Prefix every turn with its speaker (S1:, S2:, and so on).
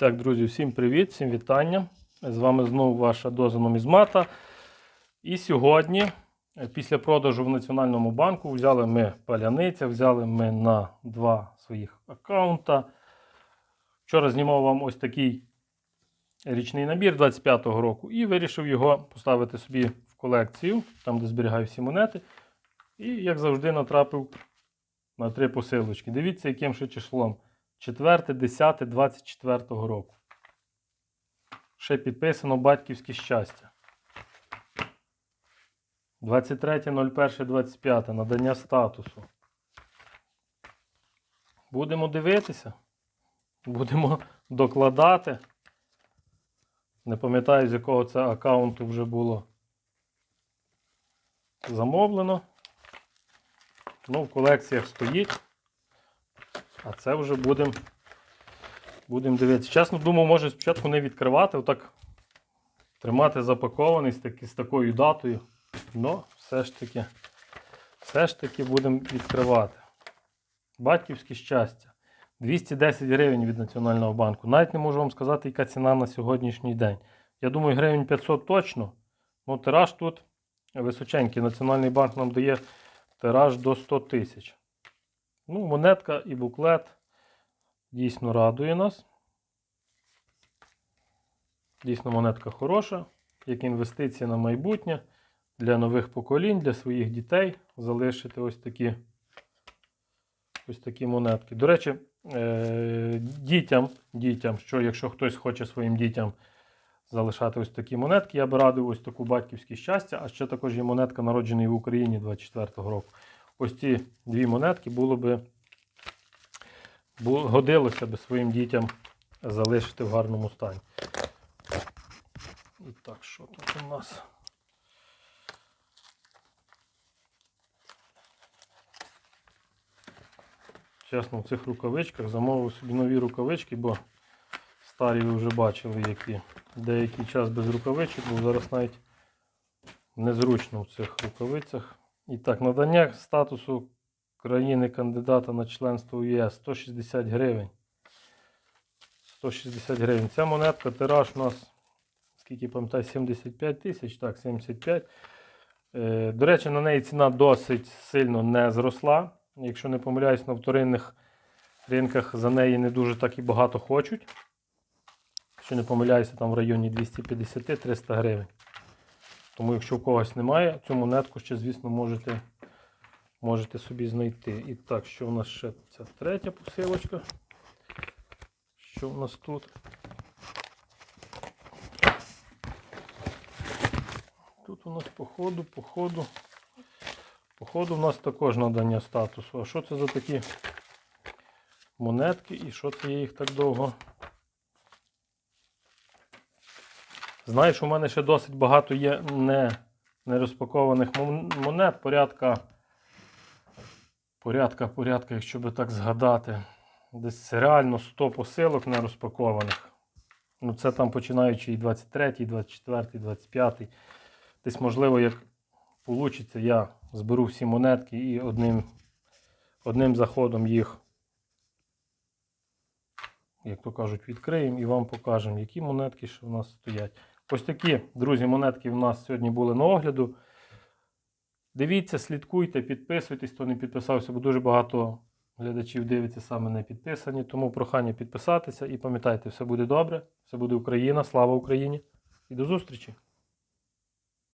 S1: Так, друзі, всім привіт, всім вітання. З вами знову ваша доза нумізмата. І сьогодні, е, після продажу в Національному банку, взяли ми паляниця, взяли ми на два своїх аккаунта. Вчора знімав вам ось такий річний набір 25-го року і вирішив його поставити собі в колекцію, там де зберігаю всі монети. І, як завжди, натрапив на три посилочки. Дивіться, яким ще числом. 4, 10, 24 року. Ще підписано батьківське щастя. 23.01.25. Надання статусу. Будемо дивитися. Будемо докладати. Не пам'ятаю, з якого це аккаунту вже було замовлено. Ну, в колекціях стоїть. А це вже будемо будем дивитися. Чесно думав, може спочатку не відкривати, отак тримати запакований з, таки, з такою датою. Ну, все ж таки, все ж таки будемо відкривати. Батьківське щастя. 210 гривень від Національного банку. Навіть не можу вам сказати, яка ціна на сьогоднішній день. Я думаю, гривень 500 точно. Ну, тираж тут височенький. Національний банк нам дає тираж до 100 тисяч. Ну, монетка і буклет дійсно радує нас. Дійсно, монетка хороша, як інвестиція на майбутнє для нових поколінь, для своїх дітей залишити ось такі ось такі монетки. До речі, е- дітям, дітям, що якщо хтось хоче своїм дітям залишати ось такі монетки, я би радив ось таку батьківське щастя, а ще також є монетка, народжений в Україні 24-го року ось ці дві монетки було би годилося би своїм дітям залишити в гарному стані. І так, що тут у нас? Чесно, в цих рукавичках замовив собі нові рукавички, бо старі ви вже бачили, які деякий час без рукавичок, бо зараз навіть незручно в цих рукавицях. І так, надання статусу країни кандидата на членство в ЄС 160 гривень. 160 гривень. Ця монетка тираж у нас, скільки пам'ятаю, 75 тисяч, так, 75. Е, до речі, на неї ціна досить сильно не зросла. Якщо не помиляюсь, на вторинних ринках за неї не дуже так і багато хочуть. Якщо не помиляюся, там в районі 250-300 гривень. Тому, якщо у когось немає, цю монетку ще, звісно, можете, можете собі знайти. І так, що у нас ще ця третя посилочка? Що у нас тут? Тут у нас по ходу, по ходу. У нас також надання статусу. А що це за такі монетки і що це я їх так довго? Знаєш, у мене ще досить багато є не, не розпакованих монет, порядка, порядка, порядка, якщо би так згадати. Десь реально 100 посилок не розпакованих. Ну, це там починаючи і 23, і 24, і 25. Десь, можливо, як вийде, я зберу всі монетки і одним, одним заходом їх, як то кажуть, відкриємо і вам покажемо, які монетки ще в нас стоять. Ось такі, друзі, монетки в нас сьогодні були на огляду. Дивіться, слідкуйте, підписуйтесь, хто не підписався, бо дуже багато глядачів дивиться саме не підписані. Тому прохання підписатися і пам'ятайте, все буде добре, все буде Україна, слава Україні і до зустрічі!